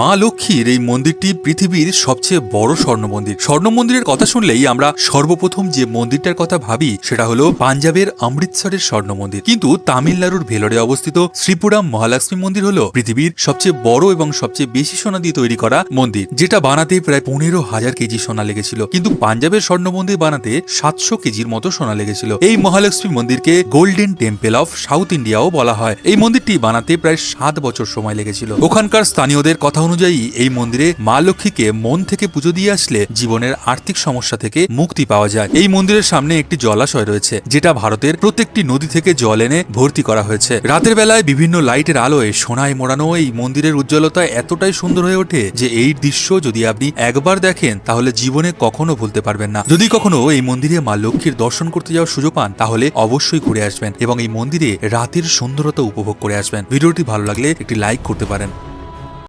মা লক্ষ্মীর এই মন্দিরটি পৃথিবীর সবচেয়ে বড় স্বর্ণ মন্দির স্বর্ণ মন্দিরের কথা শুনলেই আমরা সর্বপ্রথম যে মন্দিরটার কথা ভাবি, সেটা হলো পাঞ্জাবের অমৃতসরের স্বর্ণ মন্দির কিন্তু তামিলনাড়ুর ভেলোরে অবস্থিত শ্রীপুরাম মহালক্ষ্মী মন্দির হলো পৃথিবীর সবচেয়ে বড় এবং সবচেয়ে বেশি সোনা দিয়ে তৈরি করা মন্দির, যেটা বানাতে প্রায় পনেরো হাজার কেজি সোনা লেগেছিল। কিন্তু পাঞ্জাবের স্বর্ণ মন্দির বানাতে সাতশো কেজির মতো সোনা লেগেছিল। এই মহালক্ষ্মী মন্দিরকে গোল্ডেন টেম্পল অফ সাউথ ইন্ডিয়াও বলা হয়। এই মন্দিরটি বানাতে প্রায় সাত বছর সময় লেগেছিল। ওখানকার স্থানীয়দের কথা অনুযায়ী এই মন্দিরে মা লক্ষ্মীকে মন থেকে পুজো দিয়ে আসলে জীবনের আর্থিক সমস্যা থেকে মুক্তি পাওয়া যায়। এই মন্দিরের সামনে একটি জলাশয় রয়েছে, যেটা ভারতের প্রত্যেকটি নদী থেকে জল এনে ভর্তি করা হয়েছে। রাতের বেলায় বিভিন্ন লাইটের আলোয় সোনায় মোড়ানো এই মন্দিরের উজ্জ্বলতা এতটাই সুন্দর হয়ে ওঠে যে এই দৃশ্য যদি আপনি একবার দেখেন, তাহলে জীবনে কখনো ভুলতে পারবেন না। যদি কখনো এই মন্দিরে মা লক্ষ্মীর দর্শন করতে যাওয়ার সুযোগ পান, তাহলে অবশ্যই ঘুরে আসবেন এবং এই মন্দিরে রাতের সুন্দরতা উপভোগ করে আসবেন। ভিডিওটি ভালো লাগলে একটি লাইক করতে পারেন।